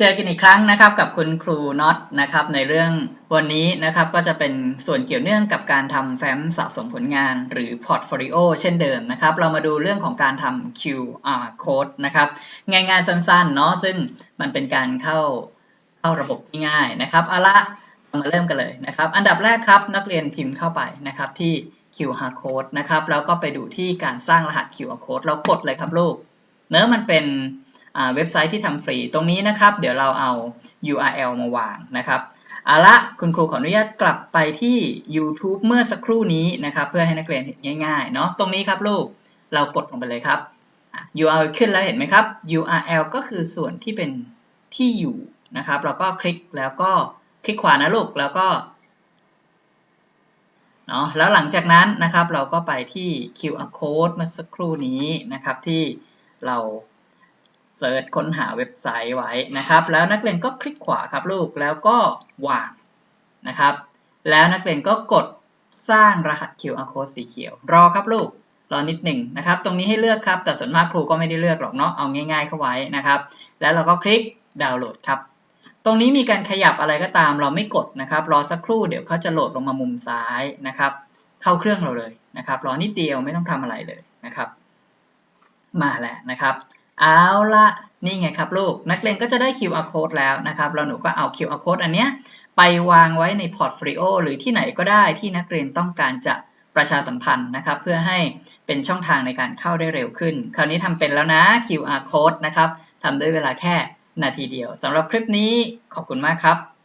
เจอกันอีกครั้งนะครับกับคุณครูน็อตนะครับในเรื่องวันนี้นะครับก็จะเป็นส่วนเกี่ยวเนื่องกับการทำแฟ้มสะสมผลงานหรือพอร์ตโฟลิโอเช่นเดิมนะครับ เรามาดูเรื่องของการทำ QR code นะครับง่ายๆสั้นๆเนาะซึ่งมันเป็นการเข้าเข้าระบบที่ง่ายนะครับเอาละมาเริ่มกันเลยนะครับ อันดับแรกครับนักเรียนพิมพ์เข้าไปนะครับที่ QR code นะครับแล้วก็ไปดูที่การสร้างรหัส QR code แล้วกดเลยครับลูกเนื้อมันเป็น เว็บไซต์ที่ทำฟรี ตรงนี้นะครับ เดี๋ยวเราเอา URL มาวางนะครับเอาละคุณครูขออนุญาตกลับไปที่ YouTube เมื่อสักครู่นี้นะครับ เพื่อให้นักเรียนเห็นง่ายๆเนาะตรงนี้ครับลูกเรากดลงไปเลยครับ URL ขึ้นแล้วเห็นไหมครับ URL ก็คือส่วนที่เป็นที่อยู่นะครับ เราก็คลิกแล้วก็คลิกขวานะลูกแล้วก็เนาะแล้วหลังจากนั้นนะครับเราก็ไปที่ QR code เมื่อสักครู่นี้นะครับที่เรา เซิร์ชค้นหาเว็บไซต์ไว้นะครับ แล้วนักเรียนก็คลิกขวาครับลูกแล้วก็วางนะครับ แล้วนักเรียนก็กดสร้างรหัส QR code สีเขียว รอครับลูกรอนิดหนึ่งนะครับ ตรงนี้ให้เลือกครับ แต่ส่วนมากครูก็ไม่ได้เลือกหรอกเนาะเอาง่าย ๆเข้าไว้นะครับ แล้วเราก็คลิกดาวน์โหลดครับ ตรงนี้มีการขยับอะไรก็ตาม เราไม่กดนะครับ รอสักครู่เดี๋ยวเขาจะโหลดลงมามุมซ้ายนะครับ เข้าเครื่องเราเลยนะครับ รอนิดเดียวไม่ต้องทำอะไรเลยนะครับ มาแล้วนะครับ เอาละนี่ไงครับลูก นักเรียนก็จะได้ QR code แล้วนะครับ เราหนูก็เอา QR code อันเนี้ยไปวางไว้ในพอร์ตฟลิโอหรือที่ไหนก็ได้ที่นักเรียนต้องการจะประชาสัมพันธ์นะครับ เพื่อให้เป็นช่องทางในการเข้าได้เร็วขึ้น คราวนี้ทำเป็นแล้วนะ QR code นะครับทำด้วยเวลาแค่นาทีเดียวสำหรับคลิปนี้ขอบคุณมากครับ